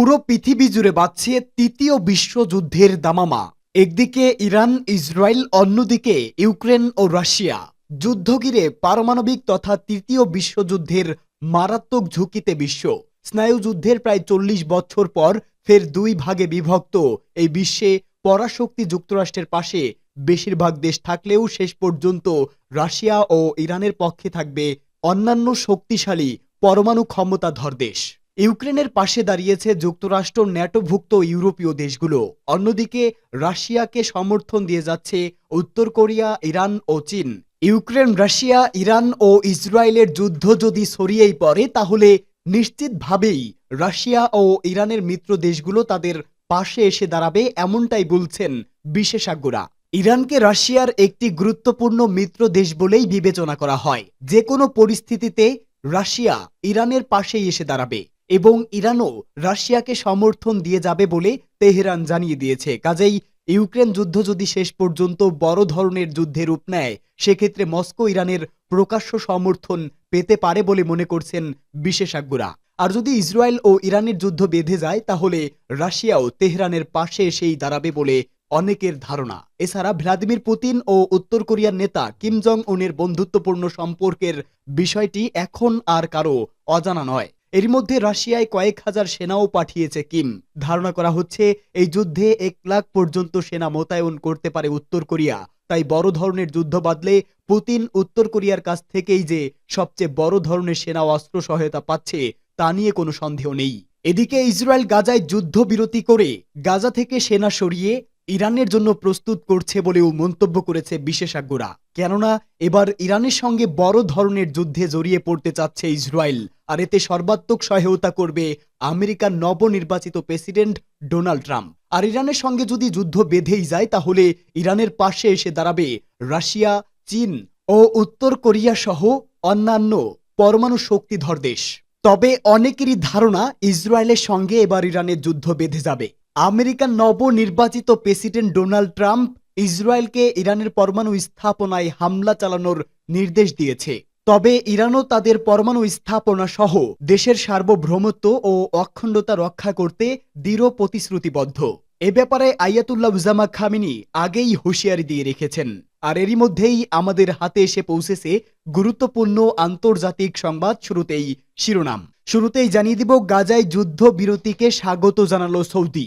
পুরো পৃথিবী জুড়ে বাঁচছে তৃতীয় বিশ্বযুদ্ধের দামামা। একদিকে ইরান, ইসরায়েল, অন্যদিকে ইউক্রেন ও রাশিয়া। যুদ্ধ ঘিরে পারমাণবিক তথা তৃতীয় বিশ্বযুদ্ধের মারাত্মক ঝুঁকিতে বিশ্ব। স্নায়ুযুদ্ধের প্রায় চল্লিশ বছর পর ফের দুই ভাগে বিভক্ত। এই বিশ্বে পরাশক্তি যুক্তরাষ্ট্রের পাশে বেশিরভাগ দেশ থাকলেও শেষ পর্যন্ত রাশিয়া ও ইরানের পক্ষে থাকবে অন্যান্য শক্তিশালী, পরমাণু ক্ষমতাধর দেশ। ইউক্রেনের পাশে দাঁড়িয়েছে যুক্তরাষ্ট্র, ন্যাটোভুক্ত ইউরোপীয় দেশগুলো। অন্যদিকে, রাশিয়াকে সমর্থন দিয়ে যাচ্ছে উত্তর কোরিয়া, ইরান ও চীন। ইউক্রেন, রাশিয়া, ইরান ও ইসরায়েলের যুদ্ধ যদি ছড়িয়েই পড়ে, তাহলে নিশ্চিতভাবেই রাশিয়া ও ইরানের মিত্র দেশগুলো তাদের পাশে এসে দাঁড়াবে এমনটাই বলছেন বিশেষজ্ঞরা। ইরানকে রাশিয়ার একটি গুরুত্বপূর্ণ মিত্র দেশ বলেই বিবেচনা করা হয়। যে কোনো পরিস্থিতিতে রাশিয়া ইরানের পাশেই এসে দাঁড়াবে। এবং ইরানও রাশিয়াকে সমর্থন দিয়ে যাবে বলে তেহরান জানিয়ে দিয়েছে। কাজেই ইউক্রেন যুদ্ধ যদি শেষ পর্যন্ত বড় ধরনের যুদ্ধে রূপ নেয়, সেক্ষেত্রে মস্কো ইরানের প্রকাশ্য সমর্থন পেতে পারে বলে মনে করছেন বিশেষজ্ঞরা। আর যদি ইসরায়েল ও ইরানের যুদ্ধ বেঁধে যায়, তাহলে রাশিয়াও তেহরানের পাশে এসেই দাঁড়াবে বলে অনেকের ধারণা। এছাড়া ভ্লাদিমির পুতিন ও উত্তর কোরিয়ার নেতা কিম জং উনের বন্ধুত্বপূর্ণ সম্পর্কের বিষয়টি এখন আর কারও অজানা নয়। এর মধ্যে রাশিয়ায় কয়েক হাজার সেনাও পাঠিয়েছে কিম। ধারণা করা হচ্ছে, এই যুদ্ধে এক লাখ পর্যন্ত সেনা মোতায়েন করতে পারে উত্তর কোরিয়া। তাই বড় ধরনের যুদ্ধ বাদলে পুতিন উত্তর কোরিয়ার কাছ থেকেই যে সবচেয়ে বড় ধরনের সেনা অস্ত্র সহায়তা পাচ্ছে, তা নিয়ে কোনো সন্দেহ নেই। এদিকে ইসরায়েল গাজায় যুদ্ধবিরতি করে গাজা থেকে সেনা সরিয়ে ইরানের জন্য প্রস্তুত করছে বলেও মন্তব্য করেছে বিশেষজ্ঞরা। কেননা, এবার ইরানের সঙ্গে বড় ধরনের যুদ্ধে জড়িয়ে পড়তে চাচ্ছে ইসরায়েল। আর এতে সর্বাত্মক সহায়তা করবে আমেরিকার নবনির্বাচিত প্রেসিডেন্ট ডোনাল্ড ট্রাম্প। আর ইরানের সঙ্গে যদি যুদ্ধ বেঁধেই যায়, তাহলে ইরানের পাশে এসে দাঁড়াবে রাশিয়া, চীন ও উত্তর কোরিয়া সহ অন্যান্য পরমাণু শক্তিধর দেশ। তবে অনেকেরই ধারণা, ইসরায়েলের সঙ্গে এবার ইরানের যুদ্ধ বেঁধে যাবে। আমেরিকার নবনির্বাচিত প্রেসিডেন্ট ডোনাল্ড ট্রাম্প ইসরায়েলকে ইরানের পরমাণু স্থাপনায় হামলা চালানোর নির্দেশ দিয়েছে। তবে ইরানও তাদের পরমাণু স্থাপনা সহ দেশের সার্বভৌমত্ব ও অখণ্ডতা রক্ষা করতে দৃঢ় প্রতিশ্রুতিবদ্ধ। এ ব্যাপারে আয়াতুল্লাহ উজামা খামিনি আগেই হুঁশিয়ারি দিয়ে রেখেছেন। আর এরই মধ্যেই আমাদের হাতে এসে পৌঁছেছে গুরুত্বপূর্ণ আন্তর্জাতিক সংবাদ শুরুতেই শিরোনাম। শুরুতেই জানিয়ে দিব গাজায় যুদ্ধ বিরতিকে স্বাগত জানালো সৌদি।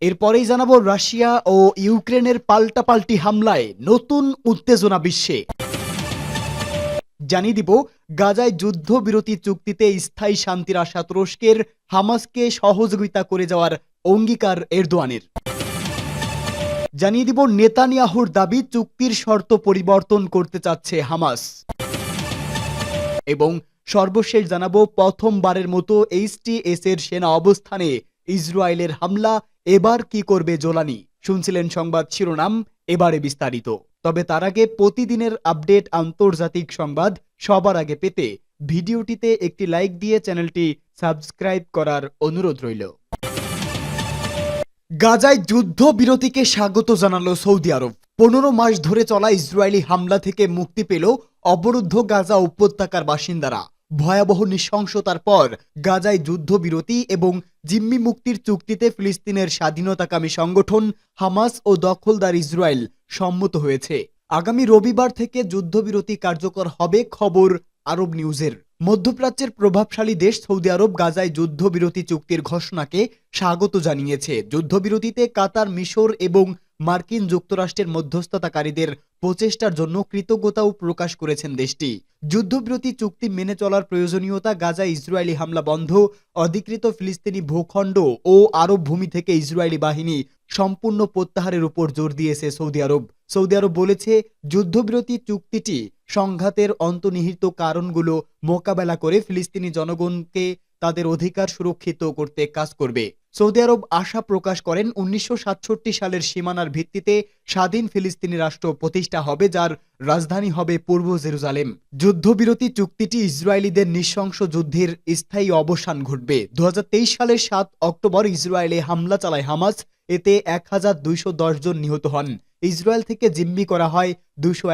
এরপরেই জানাব রাশিয়া ও ইউক্রেনের পাল্টাপাল্টি হামলায় নতুন উত্তেজনা বিশ্বে। জানিয়ে দিব গাজায় যুদ্ধবিরতি চুক্তিতে স্থায়ী শান্তির আশা তুরস্কের হামাসকে সহযোগিতা করে যাওয়ার অঙ্গীকার এরদোয়ানের। জানিয়ে দিব নেতানিয়াহুর দাবি, চুক্তির শর্ত পরিবর্তন করতে চাচ্ছে হামাস। এবং সর্বশেষ জানাব প্রথমবারের মতো এইচটিএস এর সেনা অবস্থানে ইসরায়েলের হামলা, এবার কি করবে জোলানি? শুনছিলেন সংবাদ শিরোনাম, এবারে বিস্তারিত। তবে তার আগে প্রতিদিনের আপডেট আন্তর্জাতিক সংবাদ সবার আগে পেতে ভিডিওটিতে একটি লাইক দিয়ে চ্যানেলটি সাবস্ক্রাইব করার অনুরোধ রইল। গাজায় যুদ্ধ বিরতিকে স্বাগত জানালো সৌদি আরব। পনেরো মাস ধরে চলা ইসরায়েলি হামলা থেকে মুক্তি পেল অবরুদ্ধ গাজা উপত্যকার বাসিন্দারা। ভয়াবহ নৃশংসতার পর গাজায় যুদ্ধবিরতি এবং জিম্মি মুক্তির চুক্তিতে ফিলিস্তিনের স্বাধীনতাকামী সংগঠন হামাস ও দখলদার ইসরায়েল সম্মত হয়েছে। আগামী রবিবার থেকে যুদ্ধবিরতি কার্যকর হবে, খবর আরব নিউজের। মধ্যপ্রাচ্যের প্রভাবশালী দেশ সৌদি আরব গাজায় যুদ্ধবিরতি চুক্তির ঘোষণাকে স্বাগত জানিয়েছে। যুদ্ধবিরতিতে কাতার, মিশর এবং মার্কিন যুক্তরাষ্ট্রের মধ্যস্থতাকারীদের প্রচেষ্টার জন্য কৃতজ্ঞতাও প্রকাশ করেছেন দেশটি। যুদ্ধবিরতি চুক্তি মেনে চলার প্রয়োজনীয়তা গাজা ইসরায়েলি হামলা বন্ধ, অধিকৃত ফিলিস্তিনি ভূখণ্ড ও আরব ভূমি থেকে ইসরায়েলি বাহিনী সম্পূর্ণ প্রত্যাহারের উপর জোর দিয়েছে সৌদি আরব। সৌদি আরব বলেছে, যুদ্ধবিরতি চুক্তিটি সংঘাতের অন্তর্নিহিত কারণগুলো মোকাবেলা করে ফিলিস্তিনি জনগণকে তাদের অধিকার সুরক্ষিত করতে কাজ করবে। সৌদি আরব আশা প্রকাশ করেন উনিশশো সাতষট্টি সালের সীমানার ভিত্তিতে স্বাধীন ফিলিস্তিনি রাষ্ট্র প্রতিষ্ঠা হবে, যার রাজধানী হবে পূর্ব জেরুজালেম। যুদ্ধবিরতি চুক্তিটি ইসরায়েলিদের নৃশংস যুদ্ধের স্থায়ী অবসান ঘটবে। দু হাজার তেইশ সালের সাত অক্টোবর ইসরায়েলে হামলা চালায় হামাস। এতে এক হাজার দুইশো দশ জন নিহত হন। ইসরায়েল থেকে জিম্মি করা হয় দুশো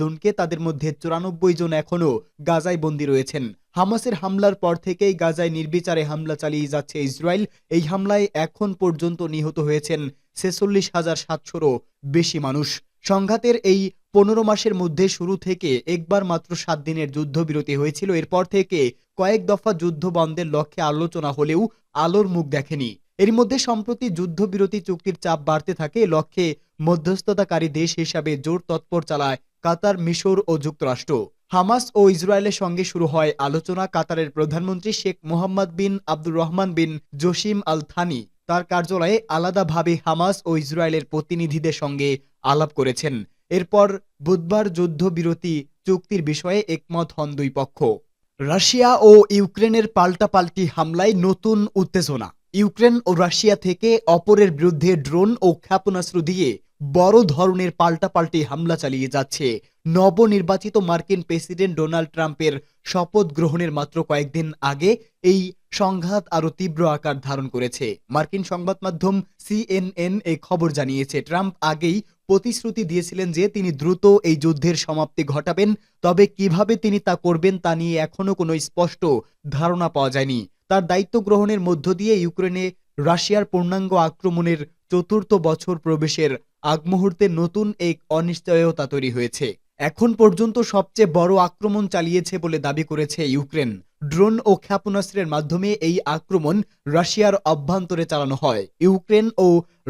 জনকে। তাদের মধ্যে চুরানব্বই জন এখনও গাজায় বন্দী রয়েছেন। হামাসের হামলার পর থেকেই গাজায় নির্বিচারে হামলা চালিয়ে যাচ্ছে ইসরায়েল। এই হামলায় এখন পর্যন্ত নিহত হয়েছেন ছেচল্লিশ হাজার সাতশোরও বেশি মানুষ। সংঘাতের এই পনেরো মাসের মধ্যে শুরু থেকে একবার মাত্র সাত দিনের যুদ্ধবিরতি হয়েছিল। এরপর থেকে কয়েক দফা যুদ্ধ বন্ধের লক্ষ্যে আলোচনা হলেও আলোর মুখ দেখেনি। এর মধ্যে সম্প্রতি যুদ্ধবিরতি চুক্তির চাপ বাড়তে থাকে। লক্ষ্যে মধ্যস্থতাকারী দেশ হিসাবে জোর তৎপর চালায় কাতার, মিশর ও যুক্তরাষ্ট্র। হামাস ও ইসরায়েলের সঙ্গে শুরু হয় আলোচনা কাতারের প্রধানমন্ত্রী Sheikh Mohammed bin Abdur Rahman bin Jassim Al Thani তার কার্যালয়ে আলাদাভাবে হামাস ও ইসরায়েলের প্রতিনিধিদের সঙ্গে আলাপ করেছেন। এরপর বুধবার যুদ্ধবিরতি চুক্তির বিষয়ে একমত হন দুই পক্ষ। রাশিয়া ও ইউক্রেনের পাল্টাপাল্টি হামলায় নতুন উত্তেজনা। ইউক্রেন ও রাশিয়া থেকে অপরের বিরুদ্ধে ড্রোন ও ক্ষেপণাস্ত্র দিয়ে বড় ধরনের পাল্টাপাল্টি হামলা চালিয়ে যাচ্ছে। নবনির্বাচিত মার্কিন প্রেসিডেন্ট ডোনাল্ড ট্রাম্পের শপথ গ্রহণের মাত্র কয়েকদিন আগে এই সংঘাত আরও তীব্র আকার ধারণ করেছে। মার্কিন সংবাদ মাধ্যম সিএনএন এই খবর জানিয়েছে, ট্রাম্প আগেই প্রতিশ্রুতি দিয়েছিলেন যে তিনি দ্রুত এই যুদ্ধের সমাপ্তি ঘটাবেন, তবে কীভাবে তিনি তা করবেন তা নিয়ে এখনও কোনো স্পষ্ট ধারণা পাওয়া যায়নি। তার দায়িত্ব গ্রহণের মধ্য দিয়ে ইউক্রেনে রাশিয়ার পূর্ণাঙ্গ আক্রমণের চতুর্থ বছর প্রবেশের আগ মুহূর্তে নতুন এক অনিশ্চয়তা তৈরি হয়েছে। এখন পর্যন্ত সবচেয়ে বড় আক্রমণ চালিয়েছে বলে দাবি করেছে ইউক্রেন। ড্রোন ও ক্ষেপণাস্ত্রের মাধ্যমে এই আক্রমণ রাশিয়ার অভ্যন্তরে চালানো হয়। ইউক্রেন ও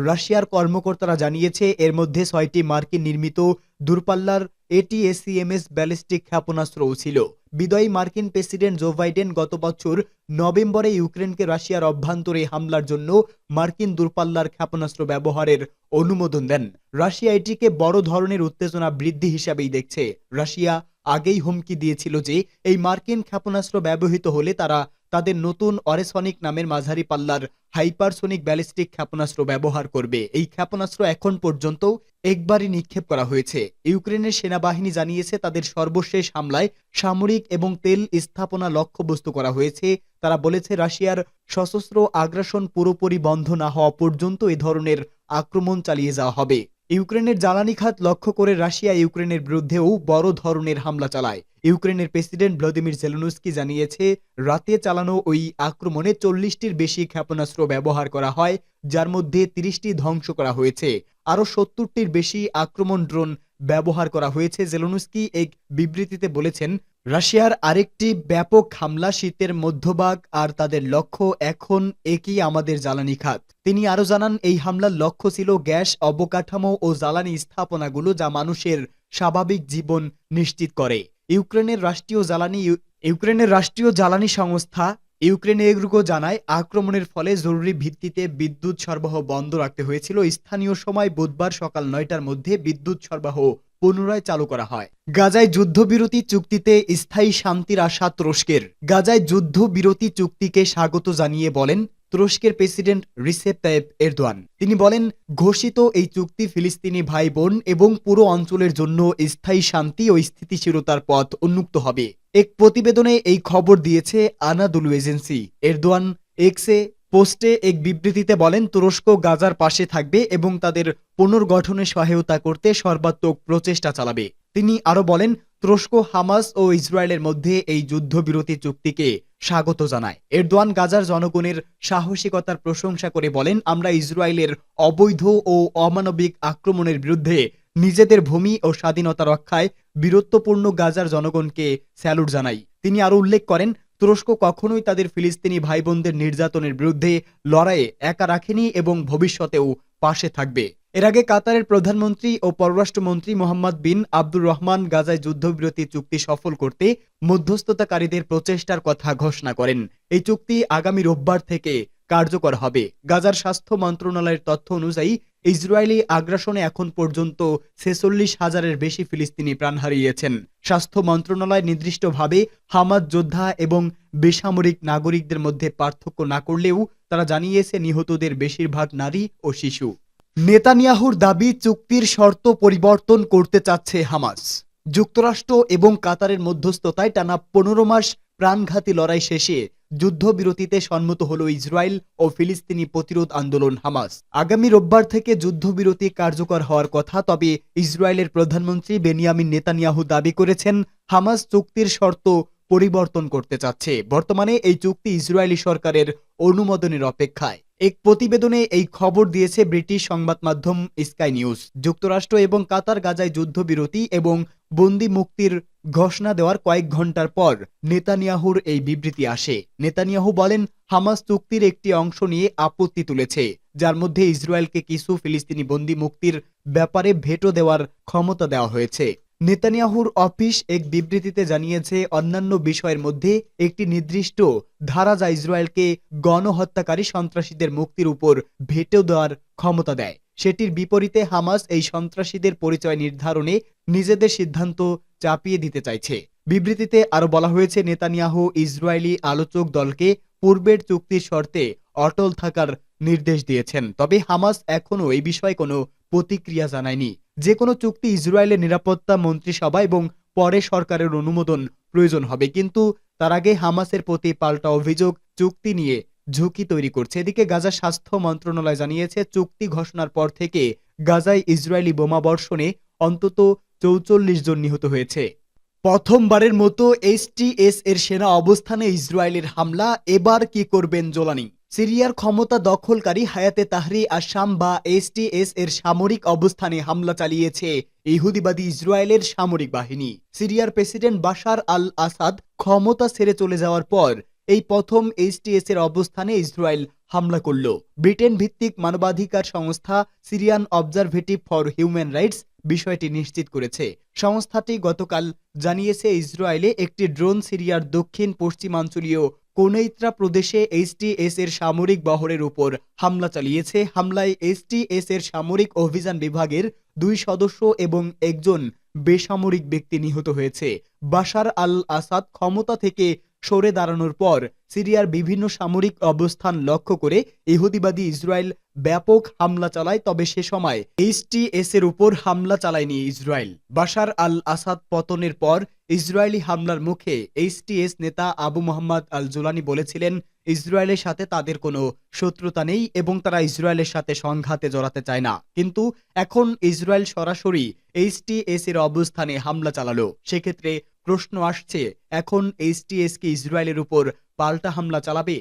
রাশিয়ার কর্মকর্তারা জানিয়েছে, এর মধ্যে ছয়টি মার্কিন নির্মিত দূরপাল্লার এটিএসিএমএস ব্যালিস্টিক ক্ষেপণাস্ত্রও ছিল। বিদয়ী মার্কিন প্রেসিডেন্ট জো বাইডেন গত বছর নভেম্বরে ইউক্রেনকে রাশিয়ার অভ্যন্তরে হামলার জন্য মার্কিন দূরপাল্লার ক্ষেপণাস্ত্র ব্যবহারের অনুমোদন দেন। রাশিয়া এটিকে বড় ধরনের উত্তেজনা বৃদ্ধি হিসাবেই দেখছে। রাশিয়া আগেই হুমকি দিয়েছিল যে, এই মার্কিন ক্ষেপণাস্ত্র ব্যবহৃত হলে তারা তাদের নতুন অরেসনিক নামের মাঝারি পাল্লার হাইপারসোনিক ব্যালিস্টিক ক্ষেপণাস্ত্র ব্যবহার করবে। এই ক্ষেপণাস্ত্র এখন পর্যন্ত একবারই নিক্ষেপ করা হয়েছে। ইউক্রেনের সেনাবাহিনী জানিয়েছে, তাদের সর্বশেষ হামলায় সামরিক এবং তেল স্থাপনা লক্ষ্যবস্তু করা হয়েছে। তারা বলেছে, রাশিয়ার সশস্ত্র আগ্রাসন পুরোপুরি বন্ধ না হওয়া পর্যন্ত এ ধরনের আক্রমণ চালিয়ে যাওয়া হবে। ইউক্রেনের জ্বালানি খাত লক্ষ্য করে রাশিয়া ইউক্রেনের বিরুদ্ধেও বড় ধরনের হামলা চালায়। ইউক্রেনের প্রেসিডেন্ট ভ্লাদিমির জেলনুস্কি জানিয়েছে, রাতে চালানো ওই আক্রমণে চল্লিশটির বেশি ক্ষেপণাস্ত্র ব্যবহার করা হয়, যার মধ্যে তিরিশটি ধ্বংস করা হয়েছে। আরও সত্তরটির বেশি আক্রমণ ড্রোন ব্যবহার করা হয়েছে, জেলনুস্কি এক বিবৃতিতে বলেছেন রাশিয়ার আরেকটি ব্যাপক হামলা শীতের মধ্যভাগ আর তাদের লক্ষ্য এখন একই আমাদের জ্বালানি খাত। তিনি আরও জানান, এই হামলার লক্ষ্য ছিল গ্যাস অবকাঠামো ও জ্বালানি স্থাপনাগুলো যা মানুষের স্বাভাবিক জীবন নিশ্চিত করে। ইউক্রেনের রাষ্ট্রীয় জ্বালানি ইউক্রেনের রাষ্ট্রীয় জ্বালানি সংস্থা ইউক্রেনে এগ্রুকো জানায়, আক্রমণের ফলে জরুরি ভিত্তিতে বিদ্যুৎ সরবরাহ বন্ধ রাখতে হয়েছিল। স্থানীয় সময় বুধবার সকাল নয়টার মধ্যে বিদ্যুৎ সরবরাহ পুনরায় চালু করা হয়। গাজায় যুদ্ধবিরতি চুক্তিতে স্থায়ী শান্তির আশা তুরস্কের। গাজায় যুদ্ধবিরতি চুক্তিকে স্বাগত জানিয়ে বলেন তুরস্কের প্রেসিডেন্ট রিসেপ তাইপ এরদোয়ান। তিনি বলেন, ঘোষিত এই চুক্তি ফিলিস্তিনি ভাই বোন এবং পুরো অঞ্চলের জন্য স্থায়ী শান্তি ও স্থিতিশীলতার পথ উন্মুক্ত হবে। এক প্রতিবেদনে এই খবর দিয়েছে আনাদুলু এজেন্সি। এরদোয়ান, এক্সে পোস্টে এক বিবৃতিতে বলেন, তুরস্ক গাজার পাশে থাকবে এবং তাদের পুনর্গঠনে সহায়তা করতে সর্বাত্মক প্রচেষ্টা চালাবে। তিনি আরও বলেন, তুরস্ক, হামাস ও ইসরায়েলের মধ্যে এই যুদ্ধবিরতি চুক্তিকে স্বাগত জানায়। এরদোয়ান গাজার জনগণের সাহসিকতার প্রশংসা করে বলেন, আমরা ইসরায়েলের অবৈধ ও অমানবিক আক্রমণের বিরুদ্ধে নিজেদের ভূমি ও স্বাধীনতা রক্ষায় বীরত্বপূর্ণ গাজার জনগণকে স্যালুট জানাই। তিনি আরও উল্লেখ করেন তুরস্ক কখনোই তাদের ফিলিস্তিনি ভাই বোনদের নির্যাতনের বিরুদ্ধে লড়াইয়ে একা রাখেনি এবং ভবিষ্যতেও পাশে থাকবে। এর আগে কাতারের প্রধানমন্ত্রী ও পররাষ্ট্রমন্ত্রী মোহাম্মদ বিন আব্দুর রহমান গাজায় যুদ্ধবিরতি চুক্তি সফল করতে মধ্যস্থতাকারীদের প্রচেষ্টার কথা ঘোষণা করেন। এই চুক্তি আগামী রোববার থেকে কার্যকর হবে। গাজার স্বাস্থ্য মন্ত্রণালয়ের তথ্য অনুযায়ী, ইসরায়েলি আগ্রাসনে এখন পর্যন্ত ছেচল্লিশ হাজারের বেশি ফিলিস্তিনি প্রাণ হারিয়েছেন। স্বাস্থ্য মন্ত্রণালয় নির্দিষ্টভাবে হামাদ যোদ্ধা এবং বেসামরিক নাগরিকদের মধ্যে পার্থক্য না করলেও তারা জানিয়েছে, নিহতদের বেশিরভাগ নারী ও শিশু। নেতানিয়াহুর দাবি, চুক্তির শর্ত পরিবর্তন করতে চাচ্ছে হামাস। যুক্তরাষ্ট্র এবং কাতারের মধ্যস্থতায় টানা পনেরো মাস প্রাণঘাতী লড়াই শেষে যুদ্ধবিরতিতে সম্মত হল ইসরায়েল ও ফিলিস্তিনি প্রতিরোধ আন্দোলন হামাস। আগামী রোববার থেকে যুদ্ধবিরতি কার্যকর হওয়ার কথা, তবে ইসরায়েলের প্রধানমন্ত্রী বেনিয়ামিন নেতানিয়াহু দাবি করেছেন, হামাস চুক্তির শর্ত পরিবর্তন করতে চাচ্ছে। বর্তমানে এই চুক্তি ইসরায়েলি সরকারের অনুমোদনের অপেক্ষায়। এক প্রতিবেদনে এই খবর দিয়েছে ব্রিটিশ সংবাদ মাধ্যম স্কাই নিউজ। যুক্তরাষ্ট্র এবং কাতার গাজায় যুদ্ধবিরতি এবং বন্দি মুক্তির ঘোষণা দেওয়ার কয়েক ঘণ্টার পর নেতানিয়াহুর এই বিবৃতি আসে। নেতানিয়াহু বলেন, হামাস চুক্তির একটি অংশ নিয়ে আপত্তি তুলেছে, যার মধ্যে ইসরায়েলকে কিছু ফিলিস্তিনি বন্দি মুক্তির ব্যাপারে ভেটো দেওয়ার ক্ষমতা দেওয়া হয়েছে। নেতানিয়াহুর অফিস এক বিবৃতিতে জানিয়েছে, অন্যান্য বিষয়ের মধ্যে একটি নির্দিষ্ট ধারা যা ইসরায়েলকে গণহত্যাকারী সন্ত্রাসীদের মুক্তির উপর ভেটো দেওয়ার ক্ষমতা দেয়। সেটির বিপরীতে হামাস এই সন্ত্রাসীদের পরিচয় নির্ধারণে নিজেদের সিদ্ধান্ত চাপিয়ে দিতে চাইছে। বিবৃতিতে আরও বলা হয়েছে, নেতানিয়াহু ইসরায়েলি আলোচক দলকে পূর্বের চুক্তির শর্তে অটল থাকার নির্দেশ দিয়েছেন। তবে হামাস এখনও এই বিষয়ে কোনো প্রতিক্রিয়া জানায়নি। যে কোনো চুক্তি ইসরায়েলের নিরাপত্তা মন্ত্রিসভা এবং পরে সরকারের অনুমোদন প্রয়োজন হবে। কিন্তু তার আগে হামাসের প্রতি পাল্টা অভিযোগ, চুক্তি নিয়ে ঝুঁকি তৈরি করছে। এদিকে গাজা স্বাস্থ্য মন্ত্রণালয় জানিয়েছে, চুক্তি ঘোষণার পর থেকে গাজায় ইসরায়েলি বোমাবর্ষণে অন্তত চৌচল্লিশ জন নিহত হয়েছে। প্রথমবারের মতো এইচটিএস এর সেনা অবস্থানে ইসরায়েলের হামলা। এবার কি করবেন জোলানি? সিরিয়ার ক্ষমতা দখলকারী হায়াতে তাহরি আসাম বা এইচটিএস এর সামরিক অবস্থানে হামলা চালিয়েছে ইহুদিবাদী ইসরায়েলের সামরিক বাহিনী। সিরিয়ার প্রেসিডেন্ট বাশার আল আসাদ ক্ষমতা ছেড়ে চলে যাওয়ার পর এই প্রথম এইচটিএস এর অবস্থানে ইসরায়েল হামলা করল। ব্রিটেন ভিত্তিক মানবাধিকার সংস্থা Syrian Observatory for Human Rights বিষয়টি নিশ্চিত করেছে। সংস্থাটি গতকাল জানিয়েছে, ইসরায়েলে একটি ড্রোন সিরিয়ার দক্ষিণ পশ্চিমাঞ্চলীয় কোনেইত্রা প্রদেশে এইচটিএস এর সামরিক বহরের উপর হামলা চালিয়েছে। হামলায় এইচটিএস এর সামরিক অভিযান বিভাগের দুই সদস্য এবং একজন বেসামরিক ব্যক্তি নিহত হয়েছে। বাশার আল আসাদ ক্ষমতা থেকে সরে দাঁড়ানোর পর সিরিয়ার বিভিন্ন সামরিক অবস্থান লক্ষ্য করে ইহুদিবাদী ইসরায়েল ব্যাপক হামলা চালায়, তবে সে সময় এইচটিএস এর উপর হামলা চালায়নি ইসরায়েল। বাশার আল আসাদ পতনের পর ইসরায়েলি হামলার মুখে এইচটিএস নেতা আবু মোহাম্মদ আল জুলানি বলেছিলেন, ইসরায়েলের সাথে তাদের কোনো শত্রুতা নেই এবং তারা ইসরায়েলের সাথে সংঘাতে জড়াতে চায় না। কিন্তু এখন ইসরায়েল সরাসরি এইচটিএস এর অবস্থানে হামলা চালালো। সেক্ষেত্রে প্রশ্ন আসছে এখন এইচটিএস কি ইসরায়েলের উপর পাল্টা হামলা চালাবে।